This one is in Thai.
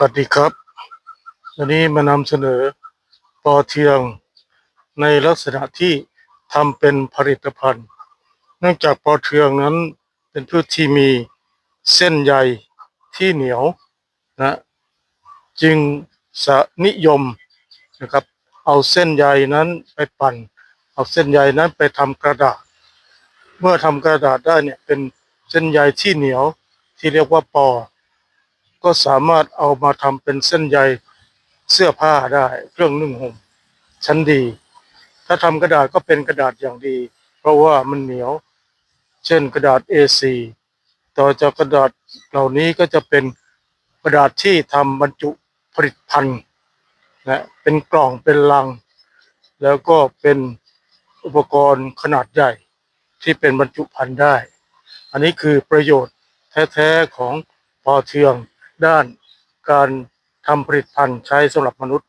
สวัสดีครับ วันนี้มานำเสนอปอเทืองในลักษณะที่ทำเป็นผลิตภัณฑ์ เนื่องจากปอเทืองนั้นเป็นพืชที่มีเส้นใยที่เหนียวนะจึงสนิยมนะครับ เอาเส้นใยนั้นไปปั่น เอาเส้นใยนั้นไปทำกระดาษ เมื่อทำกระดาษได้เนี่ยเป็นเส้นใยที่เหนียวที่เรียกว่าปอ ก็สามารถเอามาทำเป็นเส้นใยเสื้อผ้าได้ เครื่องนึ่งห่มชั้นดี ถ้าทำกระดาษก็เป็นกระดาษอย่างดี เพราะว่ามันเหนียว เช่นกระดาษ A4 ต่อจากกระดาษเหล่านี้ก็จะเป็นกระดาษที่ทำบรรจุผลิตภัณฑ์นะเป็นกล่องเป็นลัง แล้วก็เป็นอุปกรณ์ขนาดใหญ่ที่เป็นบรรจุภัณฑ์ได้ อันนี้คือประโยชน์แท้ ๆ ของปอเทือง ด้านการทำผลิตภัณฑ์ใช้สำหรับมนุษย์